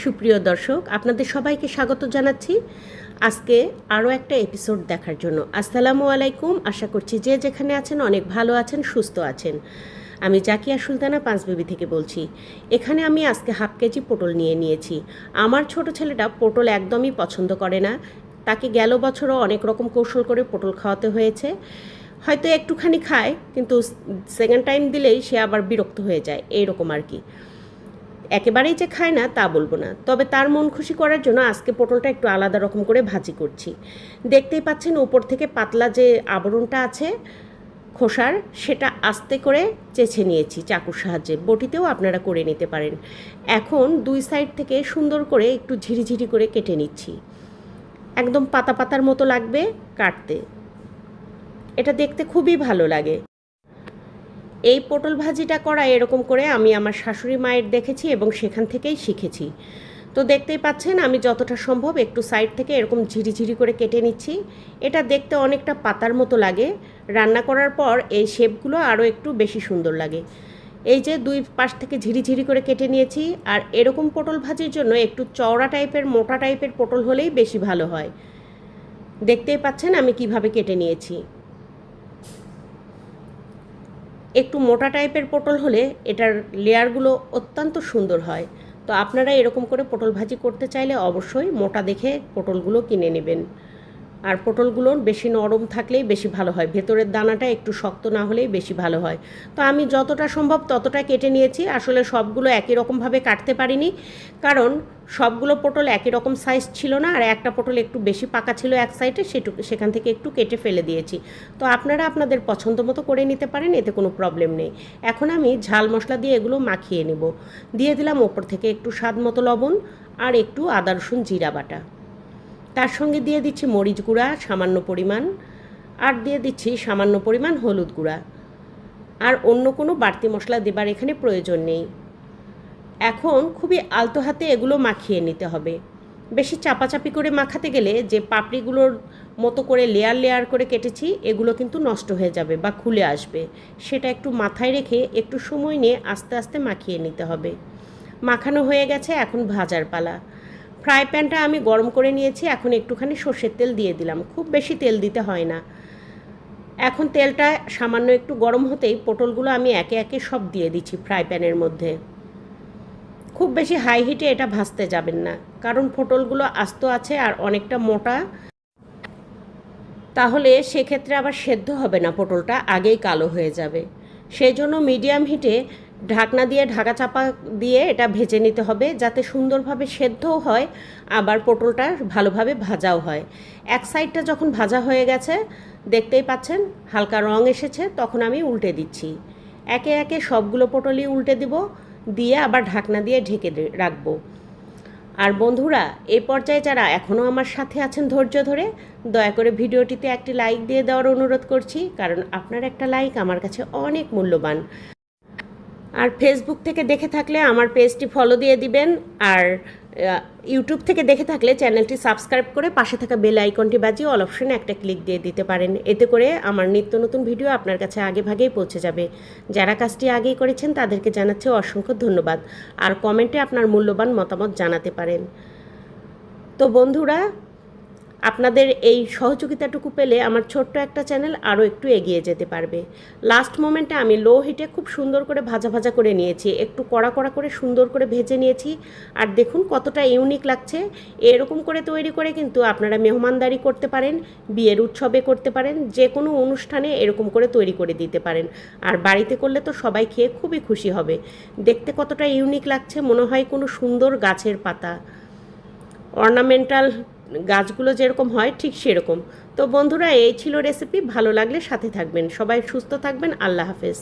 সুপ্রিয় দর্শক, আপনাদের সবাইকে স্বাগত জানাচ্ছি। আজকে আরও একটা এপিসোড দেখার জন্য। আসসালামু আলাইকুম। আশা করছি যে যেখানে আছেন অনেক ভালো আছেন, সুস্থ আছেন। আমি জাকিয়া সুলতানা, পাঁচবেবি থেকে বলছি। এখানে আমি আজকে হাফ কেজি পটল নিয়ে নিয়েছি। আমার ছোট ছেলেটা পটল একদমই পছন্দ করে না। তাকে গেল বছরও অনেক রকম কৌশল করে পটল খাওয়াতে হয়েছে। হয়তো একটুখানি খায়, কিন্তু সেকেন্ড টাইম দিলেই সে আবার বিরক্ত হয়ে যায়। এইরকম আর কি। একেবারেই যে খায় না, তা বলব না। তবে তার মন খুশি করার জন্য আজকে পটলটা একটু আলাদা রকম করে ভাজি করছি। দেখতেই পাচ্ছেন উপর থেকে পাতলা যে আবরণটা আছে, খোসার, সেটা আস্তে করে চেছে নিয়েছি চাকুর সাহায্যে। বটিতেও আপনারা করে নিতে পারেন। এখন দুই সাইড থেকে সুন্দর করে একটু ঝিরিঝিরি করে কেটে নিচ্ছি। একদম পাতা পাতার মতো লাগবে কাটতে। এটা দেখতে খুবই ভালো লাগে। এই পটল ভাজিটা করা এরকম করে আমি আমার শাশুড়ি মায়ের দেখেছি এবং সেখান থেকেই শিখেছি। তো দেখতেই পাচ্ছেন, আমি যতটা সম্ভব একটু সাইড থেকে এরকম ঝিরিঝিরি করে কেটে নিচ্ছি। এটা দেখতে অনেকটা পাতার মতো লাগে। রান্না করার পর এই শেপগুলো আরও একটু বেশি সুন্দর লাগে। এই যে দুই পাশ থেকে ঝিরিঝিরি করে কেটে নিয়েছি আর এরকম পটল ভাজির জন্য একটু চওড়া টাইপের, মোটা টাইপের পটল হলেই বেশি ভালো হয়। দেখতেই পাচ্ছেন আমি কীভাবে কেটে নিয়েছি। একটু মোটা টাইপের পটল হলে এটার লেয়ারগুলো অত্যন্ত সুন্দর হয়। তো আপনারা এরকম করে পটল ভাজি করতে চাইলে অবশ্যই মোটা দেখে পটলগুলো কিনে নেবেন। আর পটলগুলো বেশি নরম থাকলেই বেশি ভালো হয়। ভেতরের দানাটা একটু শক্ত না হলেই বেশি ভালো হয়। তো আমি যতটা সম্ভব ততটা কেটে নিয়েছি। আসলে সবগুলো একই রকমভাবে কাটতে পারিনি। কারণ সবগুলো পটল একই রকম সাইজ ছিল না। আর একটা পটল একটু বেশি পাকা ছিল এক সাইডে সেটুকু সেখান থেকে একটু কেটে ফেলে দিয়েছি। তো আপনারা আপনাদের পছন্দ মতো করে নিতে পারেন, এতে কোনো প্রবলেম নেই। এখন আমি ঝাল মশলা দিয়ে এগুলো মাখিয়ে নেব। দিয়ে দিলাম ওপর থেকে একটু স্বাদ মতো লবণ আর একটু আদা, রসুন, জিরা বাটা। তার সঙ্গে দিয়ে দিচ্ছি মরিচ গুঁড়া, সামান্য পরিমাণ, আর দিয়ে দিচ্ছি সামান্য পরিমাণ হলুদ গুঁড়া। আর অন্য কোনো বাড়তি মশলা দেবার এখানে প্রয়োজন নেই। এখন খুবই আলতো হাতে এগুলো মাখিয়ে নিতে হবে। বেশি চাপাচাপি করে মাখাতে গেলে যে পাপড়িগুলোর মতো করে লেয়ার লেয়ার করে কেটেছি, এগুলো কিন্তু নষ্ট হয়ে যাবে বা খুলে আসবে। সেটা একটু মাথায় রেখে একটু সময় নিয়ে আস্তে আস্তে মাখিয়ে নিতে হবে। মাখানো হয়ে গেছে এখন ভাজার পালা। ফ্রাই প্যানটা আমি গরম করে নিয়েছি, এখন একটুখানি সর্ষের তেল দিয়ে দিলাম। খুব বেশি তেল দিতে হয় না। এখন তেলটা সামান্য একটু গরম হতেই পটলগুলো আমি একে একে সব দিয়ে দিচ্ছি ফ্রাই প্যানের মধ্যে। খুব বেশি হাই হিটে এটা ভাজতে যাবেন না, কারণ পটলগুলো আস্ত আছে আর অনেকটা মোটা। তাহলে সেক্ষেত্রে আবার সেদ্ধ হবে না পটলটা, আগেই কালো হয়ে যাবে। সেই জন্য মিডিয়াম হিটে ঢাকনা দিয়ে, ঢাকা চাপা দিয়ে এটা ভেজে নিতে হবে যাতে সুন্দরভাবে সেদ্ধও হয়, আবার পটলটা ভালোভাবে ভাজাও হয়। এক সাইডটা যখন ভাজা হয়ে গেছে, দেখতেই পাচ্ছেন হালকা রং এসেছে, তখন আমি উল্টে দিচ্ছি। একে একে সবগুলো পটলই উল্টে দিব, দিয়ে আবার ঢাকনা দিয়ে ঢেকে রাখব। আর বন্ধুরা, এ পর্যায়ে যারা এখনও আমার সাথে আছেন ধৈর্য ধরে, দয়া করে ভিডিওটিতে একটি লাইক দিয়ে দেওয়ার অনুরোধ করছি, কারণ আপনার একটা লাইক আমার কাছে অনেক মূল্যবান। আর ফেসবুক থেকে দেখে থাকলে আমার পেজটি ফলো দিয়ে দিবেন আর ইউটিউব থেকে দেখে থাকলে চ্যানেলটি সাবস্ক্রাইব করে পাশে থাকা বেল আইকনটি বাজিয়ে অল অপশনে একটা ক্লিক দিয়ে দিতে পারেন। এতে করে আমার নিত্য নতুন ভিডিও আপনার কাছে আগে ভাগেই পৌঁছে যাবে। যারা কাজটি আগেই করেছেন তাদেরকে জানাচ্ছে অসংখ্য ধন্যবাদ। আর কমেন্টে আপনার মূল্যবান মতামত জানাতে পারেন। তো বন্ধুরা আপনাদের এই সহযোগিতাটুকু পেলে আমার ছোট্ট একটা চ্যানেল আরও একটু এগিয়ে যেতে পারবে। লাস্ট মোমেন্টে আমি লো হিটে খুব সুন্দর করে ভাজা ভাজা করে নিয়েছি, একটু কড়া কড়া করে সুন্দর করে ভেজে নিয়েছি। আর দেখুন কতটা ইউনিক লাগছে। এরকম করে তৈরি করে কিন্তু আপনারা মেহমানদারি করতে পারেন, বিয়ের উৎসবে করতে পারেন যে কোনো অনুষ্ঠানে এরকম করে তৈরি করে দিতে পারেন। আর বাড়িতে করলে তো সবাই খেয়ে খুবই খুশি হবে। দেখতে কতটা ইউনিক লাগছে, মনে হয় কোনো সুন্দর গাছের পাতা। অর্নামেন্টাল গাছগুলো যেরকম হয় ঠিক সেরকম। তো বন্ধুরা, এই ছিল রেসিপি ভালো লাগলে সাথে থাকবেন। সবাই সুস্থ থাকবেন। আল্লাহ হাফেজ।